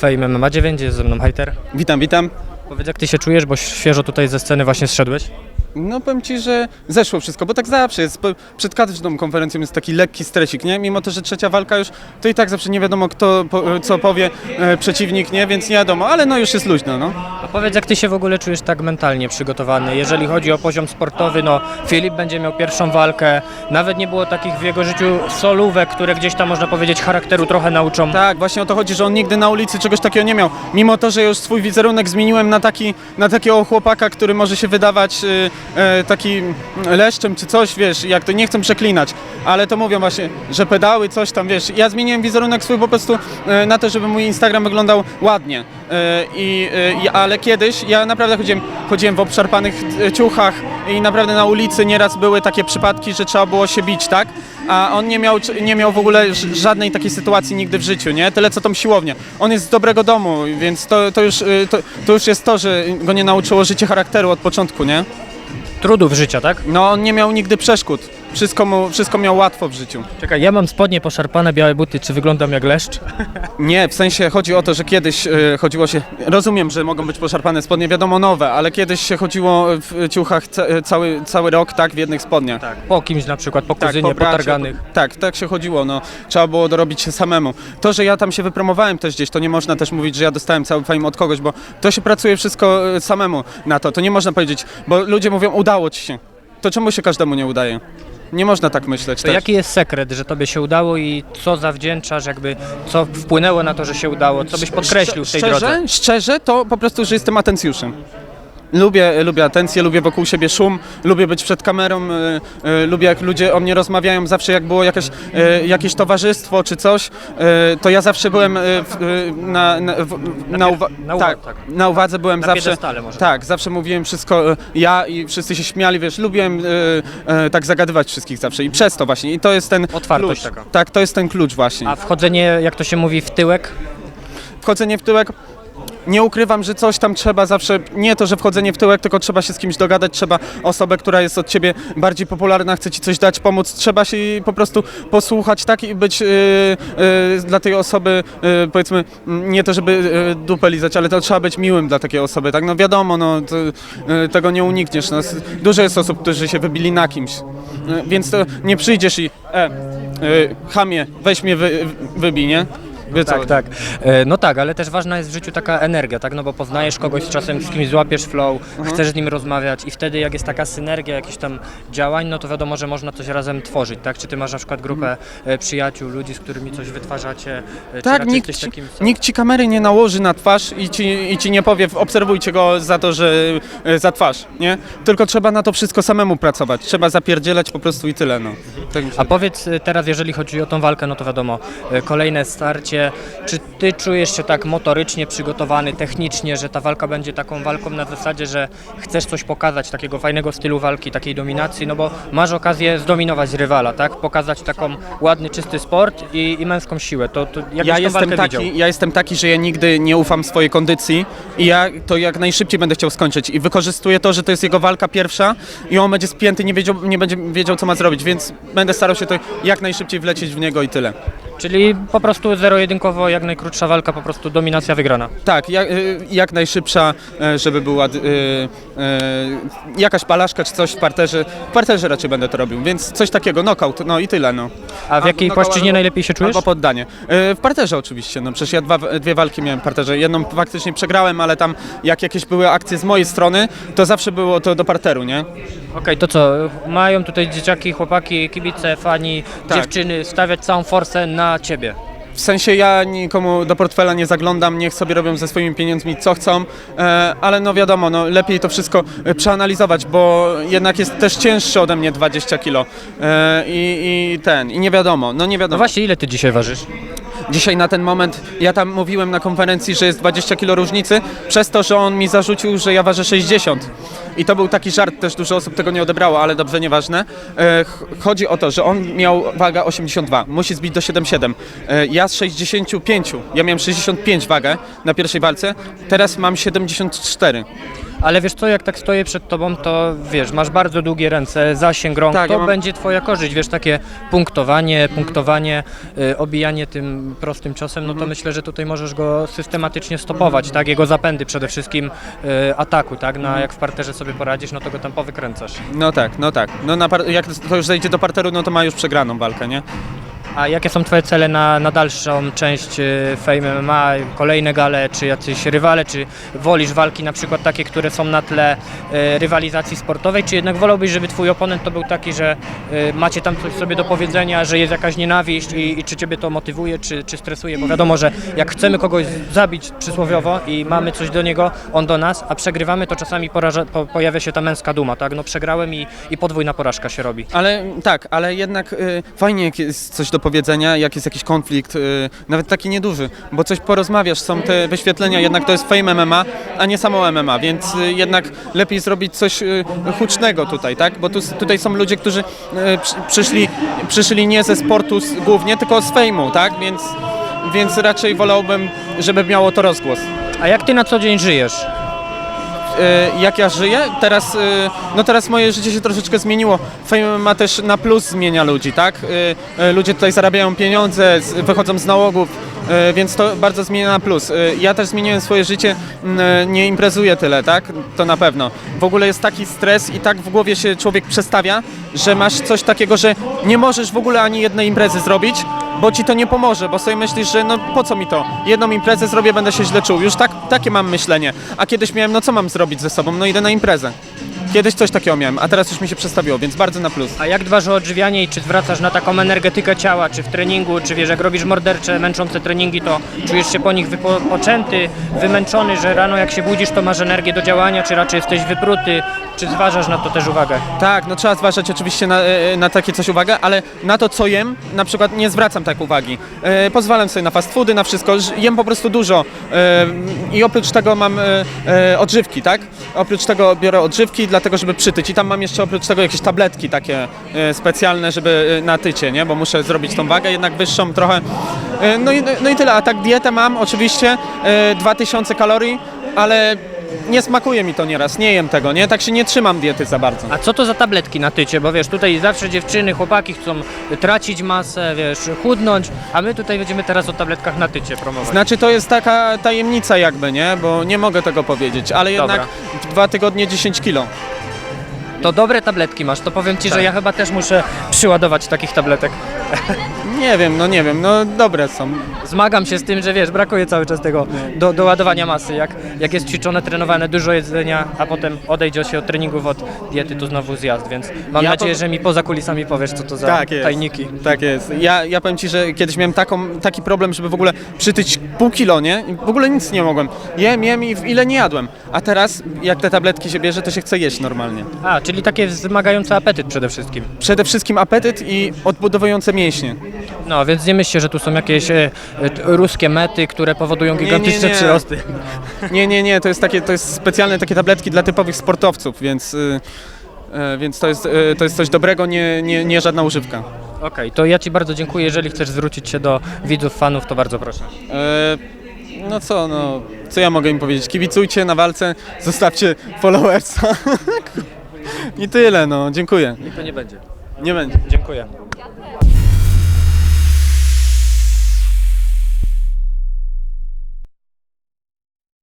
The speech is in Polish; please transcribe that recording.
Fame MMA 9, jest ze mną Hejter. Witam, witam. Powiedz jak ty się czujesz, bo świeżo tutaj ze sceny właśnie zszedłeś. No powiem Ci, że zeszło wszystko, bo tak zawsze jest. Po- Przed każdą konferencją jest taki lekki stresik, nie? Mimo to, że trzecia walka już, to i tak zawsze nie wiadomo kto, po, co powie e, przeciwnik, nie? Więc nie wiadomo, ale no już jest luźno, no. Powiedz jak ty się w ogóle czujesz tak mentalnie przygotowany, jeżeli chodzi o poziom sportowy, no Filip będzie miał pierwszą walkę, nawet nie było takich w jego życiu solówek, które gdzieś tam można powiedzieć charakteru trochę nauczą. Tak, właśnie o to chodzi, że on nigdy na ulicy czegoś takiego nie miał. Mimo to, że już swój wizerunek zmieniłem na, taki, na takiego chłopaka, który może się wydawać e, e, taki leszczem czy coś, wiesz, jak to nie chcę przeklinać, ale to mówią właśnie, że pedały, coś tam, wiesz. Ja zmieniłem wizerunek swój po prostu e, na to, żeby mój Instagram wyglądał ładnie. I, ale kiedyś ja naprawdę chodziłem, chodziłem w obszarpanych e, ciuchach i naprawdę na ulicy nieraz były takie przypadki, że trzeba było się bić, tak? A on nie miał, nie miał w ogóle żadnej takiej sytuacji nigdy w życiu, nie? Tyle co tą siłownię. On jest z dobrego domu, więc to, to, już, y, to, to już jest to, że go nie nauczyło życie charakteru od początku, nie? Trudów życia, tak? No on nie miał nigdy przeszkód. Wszystko, mu, wszystko miał łatwo w życiu. Czekaj, ja mam spodnie poszarpane, białe buty, czy wyglądam jak leszcz? Nie, w sensie chodzi o to, że kiedyś y, chodziło się. Rozumiem, że mogą być poszarpane spodnie, wiadomo nowe, ale kiedyś się chodziło w ciuchach ca, cały, cały rok, tak, w jednych spodniach. Tak. Po kimś na przykład, po Tak, kuzynie, po, bracie, targanych. po- Tak, tak się chodziło, no. Trzeba było dorobić się samemu. To, że ja tam się wypromowałem też gdzieś, to nie można też mówić, że ja dostałem cały fame od kogoś, bo to się pracuje wszystko e, samemu na to. To nie można powiedzieć, bo ludzie mówią, udało ci się. To czemu się każdemu nie udaje? Nie można tak myśleć To też. jaki jest sekret, że tobie się udało i co zawdzięczasz, jakby co wpłynęło na to, że się udało? Co byś podkreślił w tej szczerze, drodze? Szczerze, to po prostu, że jestem atencjuszem. Lubię, lubię atencję, lubię wokół siebie szum, lubię być przed kamerą, y, y, lubię jak ludzie o mnie rozmawiają, zawsze jak było jakieś, y, jakieś towarzystwo czy coś, to ja zawsze byłem w, na, na, w, na, pier- uwa- na uwa- tak, tak. na uwadze byłem Na zawsze. piedestale może. Tak, zawsze mówiłem wszystko ja i wszyscy się śmiali, wiesz, lubiłem tak zagadywać wszystkich zawsze i przez to właśnie. I to jest ten Otwartość klucz. taka. Tak, to jest ten klucz właśnie. A wchodzenie, jak to się mówi, w tyłek? wchodzenie w tyłek. Nie ukrywam, że coś tam trzeba zawsze, nie to, że wchodzenie w tyłek, tylko trzeba się z kimś dogadać, trzeba osobę, która jest od ciebie bardziej popularna, chce ci coś dać, pomóc, trzeba się po prostu posłuchać, tak, i być yy, yy, dla tej osoby, yy, powiedzmy, mm, nie to, żeby yy, dupę lizać, ale to trzeba być miłym dla takiej osoby, tak, no wiadomo, no, to, yy, tego nie unikniesz, no, dużo jest osób, którzy się wybili na kimś, Yy, więc to nie przyjdziesz i, e, yy, chamie, weź mnie wy, wybij, nie? Wie co? Tak, tak. E, No tak, ale też ważna jest w życiu taka energia, tak? No bo poznajesz kogoś, czasem z kimś złapiesz flow, chcesz z nim rozmawiać i wtedy jak jest taka synergia jakichś tam działań, no to wiadomo, że można coś razem tworzyć, tak? Czy ty masz na przykład grupę e, przyjaciół, ludzi, z którymi coś wytwarzacie? e, czy Tak, raczej nikt jesteś ci, takim sam? nikt ci kamery nie nałoży na twarz i ci, i ci nie powie, obserwujcie go za to, że e, za twarz, nie? Tylko trzeba na to wszystko samemu pracować. Trzeba zapierdzielać po prostu i tyle, no. Tak mi się A powiedz e, teraz, jeżeli chodzi o tą walkę, no to wiadomo, e, kolejne starcie. Czy ty czujesz się tak motorycznie przygotowany, technicznie, że ta walka będzie taką walką na zasadzie, że chcesz coś pokazać, takiego fajnego stylu walki, takiej dominacji, no bo masz okazję zdominować rywala, tak? Pokazać taką ładny, czysty sport i, i męską siłę. To, to jak ja jestem, taki, widział? ja jestem taki, że ja nigdy nie ufam swojej kondycji i ja to jak najszybciej będę chciał skończyć i wykorzystuję to, że to jest jego walka pierwsza i on będzie spięty, nie, wiedział, nie będzie wiedział co ma zrobić, więc będę starał się to jak najszybciej wlecieć w niego i tyle. Czyli po prostu zero-jedynkowo, jak najkrótsza walka, po prostu dominacja wygrana. Tak, jak, y, jak najszybsza, e, żeby była y, y, jakaś palaszka czy coś w parterze. W parterze raczej będę to robił, więc coś takiego, knockout, no i tyle, no. A w jakiej płaszczyźnie albo- najlepiej się czujesz? Albo poddanie. E, W parterze oczywiście, no przecież ja dwa, dwie walki miałem w parterze. Jedną faktycznie przegrałem, ale tam jak jakieś były akcje z mojej strony, to zawsze było to do parteru, nie? Okej, to co? Mają tutaj dzieciaki, chłopaki, kibice, fani, Tak. dziewczyny stawiać całą forsę na ciebie. W sensie ja nikomu do portfela nie zaglądam, niech sobie robią ze swoimi pieniędzmi co chcą, e, ale no wiadomo, no lepiej to wszystko e, przeanalizować, bo jednak jest też cięższy ode mnie 20 kilo e, i, i ten, i nie wiadomo, no nie No wiadomo. właśnie, ile ty dzisiaj ważysz? Dzisiaj na ten moment, ja tam mówiłem na konferencji, że jest 20 kilo różnicy, przez to, że on mi zarzucił, że ja ważę 60. I to był taki żart, też dużo osób tego nie odebrało, ale dobrze, nieważne. E, ch- chodzi o to, że on miał wagę 82, musi zbić do 77. E, ja z 65, ja miałem 65 wagę na pierwszej walce, teraz mam 74. Ale wiesz co, jak tak stoję przed tobą, to wiesz, masz bardzo długie ręce, zasięg rąk, Tak, to ja mam- będzie twoja korzyść, wiesz, takie punktowanie, punktowanie, y, obijanie tym prostym ciosem, no to myślę, że tutaj możesz go systematycznie stopować, tak, jego zapędy przede wszystkim y, ataku, tak, na jak w parterze sobie poradzisz, no to go tam powykręcasz. No tak, no tak. No na par- jak to już zejdzie do parteru, no to ma już przegraną walkę, nie? A jakie są twoje cele na, na dalszą część y, Fame MMA, kolejne gale, czy jacyś rywale, czy wolisz walki na przykład takie, które są na tle y, rywalizacji sportowej, czy jednak wolałbyś, żeby twój oponent to był taki, że y, macie tam coś sobie do powiedzenia, że jest jakaś nienawiść i, i czy ciebie to motywuje, czy, czy stresuje, bo wiadomo, że jak chcemy kogoś zabić przysłowiowo i mamy coś do niego, on do nas, a przegrywamy, to czasami poraża, po, pojawia się ta męska duma, tak, no przegrałem i, i podwójna porażka się robi. Ale tak, ale jednak y, fajnie jak jest coś do powiedzenia, jak jest jakiś konflikt, y, nawet taki nieduży, bo coś porozmawiasz, są te wyświetlenia, jednak to jest fame MMA, a nie samo MMA, więc y, jednak lepiej zrobić coś y, hucznego tutaj, tak? Bo tu, tutaj są ludzie, którzy przy, przyszli, przyszli nie ze sportu głównie, tylko z fejmu, tak? Więc, więc raczej wolałbym, żeby miało to rozgłos. A jak ty na co dzień żyjesz? Y, jak ja żyję. Teraz, y, no teraz moje życie się troszeczkę zmieniło. Fame ma też na plus zmienia ludzi, tak? Y, Ludzie tutaj zarabiają pieniądze, wychodzą z nałogów, więc to bardzo zmienia na plus. Ja też zmieniłem swoje życie, nie imprezuję tyle, tak? To na pewno. W ogóle jest taki stres i tak w głowie się człowiek przestawia, że masz coś takiego, że nie możesz w ogóle ani jednej imprezy zrobić, bo ci to nie pomoże, bo sobie myślisz, że no po co mi to? Jedną imprezę zrobię, będę się źle czuł. Już tak, takie mam myślenie. A kiedyś miałem, no co mam zrobić ze sobą? No idę na imprezę. Kiedyś coś takiego miałem, a teraz już mi się przestawiło, więc bardzo na plus. A jak dbasz o odżywianie i czy zwracasz na taką energetykę ciała, czy w treningu, czy wiesz, jak robisz mordercze, męczące treningi, to czujesz się po nich wypoczęty, wymęczony, że rano jak się budzisz, to masz energię do działania, czy raczej jesteś wypruty, czy zważasz na to też uwagę? Tak, no trzeba zważać oczywiście na, e, na takie coś uwagę, ale na to co jem, na przykład nie zwracam tak uwagi. E, pozwalam sobie na fast foody, na wszystko, jem po prostu dużo e, i oprócz tego mam e, e, odżywki, tak? Oprócz tego biorę odżywki, dlatego żeby przytyć i tam mam jeszcze oprócz tego jakieś tabletki takie e, specjalne, żeby e, na tycie, nie? Bo muszę zrobić tą wagę jednak wyższą trochę. E, no, i, no i tyle, a tak dietę mam oczywiście, e, 2000 kalorii, ale nie smakuje mi to nieraz, nie jem tego, nie? Tak się nie trzymam diety za bardzo. A co to za tabletki na tycie? Bo wiesz, tutaj zawsze dziewczyny, chłopaki chcą tracić masę, wiesz, chudnąć, a my tutaj będziemy teraz o tabletkach na tycie promować. Znaczy to jest taka tajemnica jakby, nie? Bo nie mogę tego powiedzieć, ale Dobra. jednak dwa tygodnie 10 kilo. To dobre tabletki masz, to powiem ci, Tak. że ja chyba też muszę przyładować takich tabletek. Nie wiem, no nie wiem, no dobre są. Zmagam się z tym, że wiesz, brakuje cały czas tego do, do ładowania masy. Jak, jak jest ćwiczone, trenowane, dużo jedzenia, a potem odejdzie się od treningów, od diety, to znowu zjazd, więc mam Ja nadzieję, że mi poza kulisami powiesz, co to za Tak jest. tajniki. Tak jest. Ja, ja powiem Ci, że kiedyś miałem taką, taki problem, żeby w ogóle przytyć pół kilo, nie? I w ogóle nic nie mogłem. Jem, jem i w ile nie jadłem. A teraz, jak te tabletki się bierze, to się chce jeść normalnie. A, czyli takie wymagające apetyt przede wszystkim. Przede wszystkim apetyt i odbudowujące mięśnie. No, więc nie myślcie, że tu są jakieś e, e, t- ruskie mety, które powodują gigantyczne nie. przyrosty. Nie, nie, nie, to jest takie, to jest specjalne takie tabletki dla typowych sportowców, więc, y, y, więc to, jest, y, to jest coś dobrego, nie, nie, nie żadna używka. Okej, to ja Ci bardzo dziękuję. Jeżeli chcesz zwrócić się do widzów, fanów, to bardzo proszę. E, no co, no, co ja mogę im powiedzieć? Kibicujcie na walce, zostawcie followersa. I tyle, no, dziękuję. I to nie będzie. Nie będzie. Dziękuję.